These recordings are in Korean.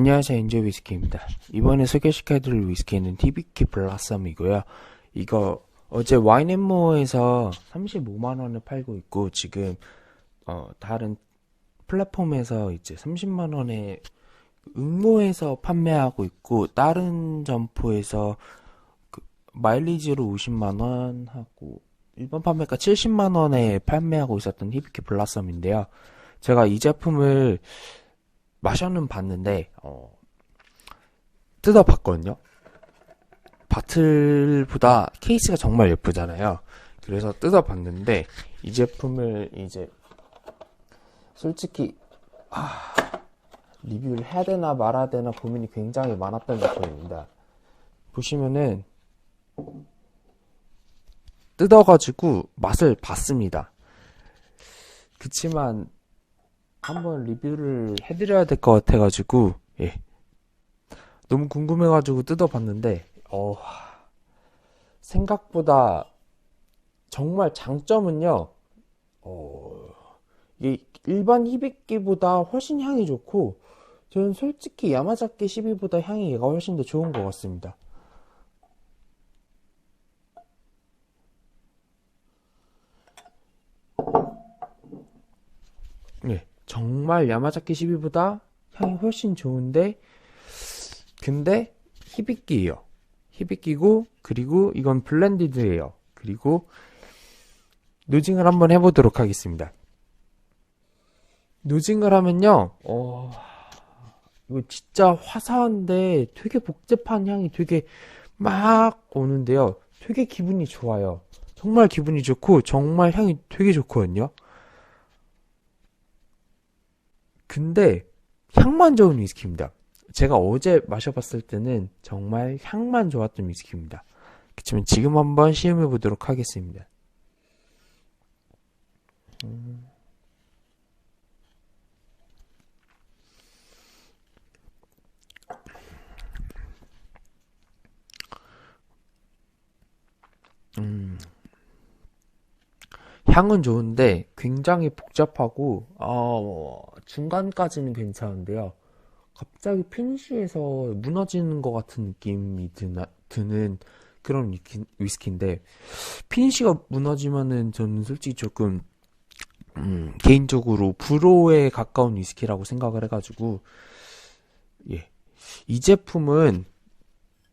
안녕하세요. 인조 위스키입니다. 이번에 소개시켜드릴 위스키는 TBK 블라썸이고요. 이거 어제 와인앤모어에서 35만원에 팔고 있고, 지금, 어, 다른 플랫폼에서 이제 30만원에 응모해서 판매하고 있고, 다른 점포에서 그 마일리지로 50만원 하고, 일반 판매가 70만원에 판매하고 있었던 TBK 블라썸인데요. 제가 이 제품을 마셔는 봤는데 어, 뜯어봤거든요. 바틀보다 케이스가 정말 예쁘잖아요. 그래서 뜯어봤는데 이 제품을 이제 솔직히 아, 리뷰를 해야 되나 말아야 되나 고민이 굉장히 많았던 제품입니다. 보시면은 뜯어가지고 맛을 봤습니다. 그치만 한번 리뷰를 해드려야 될 것 같아가지고, 예. 너무 궁금해가지고 뜯어봤는데, 어, 생각보다 정말 장점은요, 어, 이게 일반 히비키보다 훨씬 향이 좋고, 저는 솔직히 야마자키 12보다 향이 얘가 훨씬 더 좋은 것 같습니다. 네. 정말 야마자키 12보다 향이 훨씬 좋은데 근데 히비키예요. 히비키고 그리고 이건 블렌디드예요. 그리고 노징을 한번 해보도록 하겠습니다. 노징을 하면요, 어, 이거 진짜 화사한데 되게 복잡한 향이 되게 막 오는데요. 되게 기분이 좋아요. 정말 기분이 좋고 정말 향이 되게 좋거든요. 근데 향만 좋은 위스키입니다. 제가 어제 마셔봤을 때는 정말 향만 좋았던 위스키입니다. 그렇지만 지금 한번 시음해 보도록 하겠습니다. 음. 음. 향은 좋은데 굉장히 복잡하고 어, 중간까지는 괜찮은데요. 갑자기 피니쉬에서 무너지는 것 같은 느낌이 드나, 드는 그런 위스키, 인데 피니쉬가 무너지면은 저는 솔직히 조금 음, 개인적으로 불호에 가까운 위스키라고 생각을 해가지고 예. 이 제품은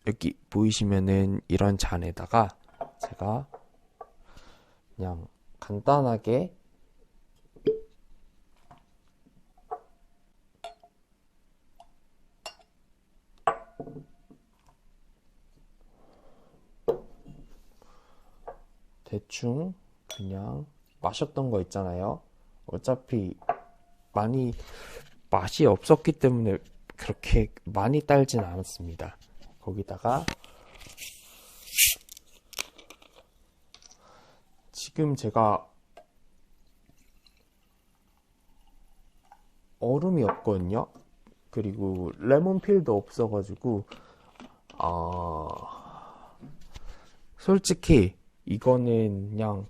여기 보이시면은 이런 잔에다가 제가 그냥 간단하게 대충 그냥 마셨던 거 있잖아요. 어차피 많이 맛이 없었기 때문에 그렇게 많이 딸진 않았습니다. 거기다가 지금 제가 얼음이 없거든요. 그리고 레몬필도 없어가지고 아 솔직히 이거는 그냥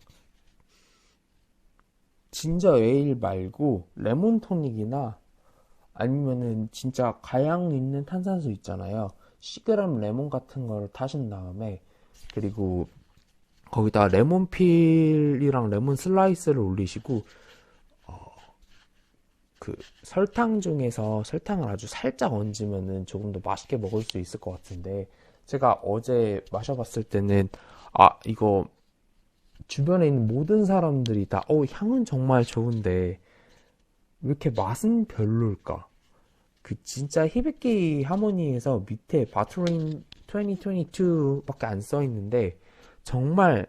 진저 에일 말고 레몬 토닉이나 아니면은 진짜 가양 있는 탄산수 있잖아요. 시그람 레몬 같은 거를 타신 다음에 그리고 거기다 레몬필이랑 레몬 슬라이스를 올리시고 어, 그 설탕 중에서 설탕을 아주 살짝 얹으면은 조금 더 맛있게 먹을 수 있을 것 같은데 제가 어제 마셔봤을 때는 아 이거 주변에 있는 모든 사람들이 다 어 향은 정말 좋은데 왜 이렇게 맛은 별로일까? 그 진짜 히비키 하모니에서 밑에 바트린 2022밖에 안 써 있는데 정말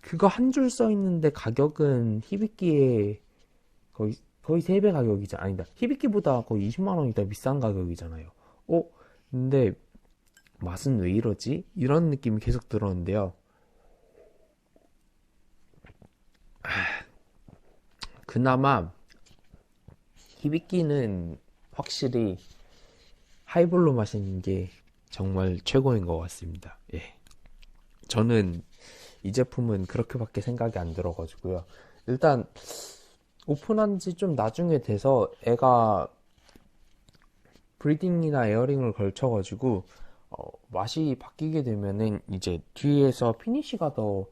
그거 한 줄 써 있는데 가격은 히비키의 거의 거의 3배 가격이죠. 아니다. 히비키보다 거의 20만 원이 더 비싼 가격이잖아요. 어? 근데 맛은 왜 이러지? 이런 느낌이 계속 들었는데요. 그나마 히비키는 확실히 하이볼로 마시는 게 정말 최고인 것 같습니다. 예. 저는 이 제품은 그렇게밖에 생각이 안 들어가지고요. 일단 오픈한 지 좀 나중에 돼서 애가 브리딩이나 에어링을 걸쳐가지고 어, 맛이 바뀌게 되면은 이제 뒤에서 피니쉬가 더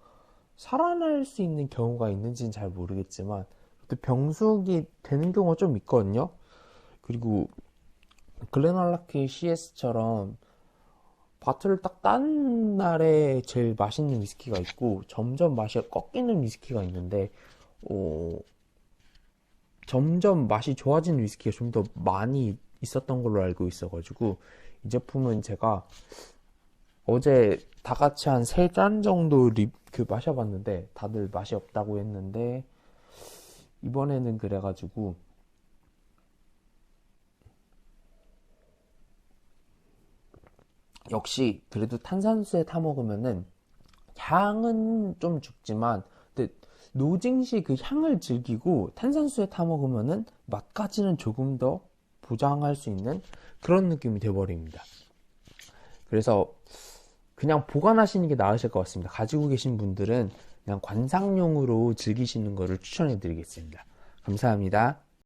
살아날 수 있는 경우가 있는지는 잘 모르겠지만 또 병숙이 되는 경우가 좀 있거든요. 그리고 글렌알라키 CS처럼 바트를 딱 딴 날에 제일 맛있는 위스키가 있고 점점 맛이 꺾이는 위스키가 있는데 어, 점점 맛이 좋아지는 위스키가 좀 더 많이 있었던 걸로 알고 있어가지고 이 제품은 제가 어제 다 같이 한 세 잔 정도 립, 그 마셔봤는데 다들 맛이 없다고 했는데 이번에는 그래가지고 역시 그래도 탄산수에 타 먹으면은 향은 좀 죽지만 근데 노징시 그 향을 즐기고 탄산수에 타 먹으면은 맛까지는 조금 더 보장할 수 있는 그런 느낌이 돼버립니다. 그래서 그냥 보관하시는 게 나으실 것 같습니다. 가지고 계신 분들은 그냥 관상용으로 즐기시는 것을 추천해 드리겠습니다. 감사합니다.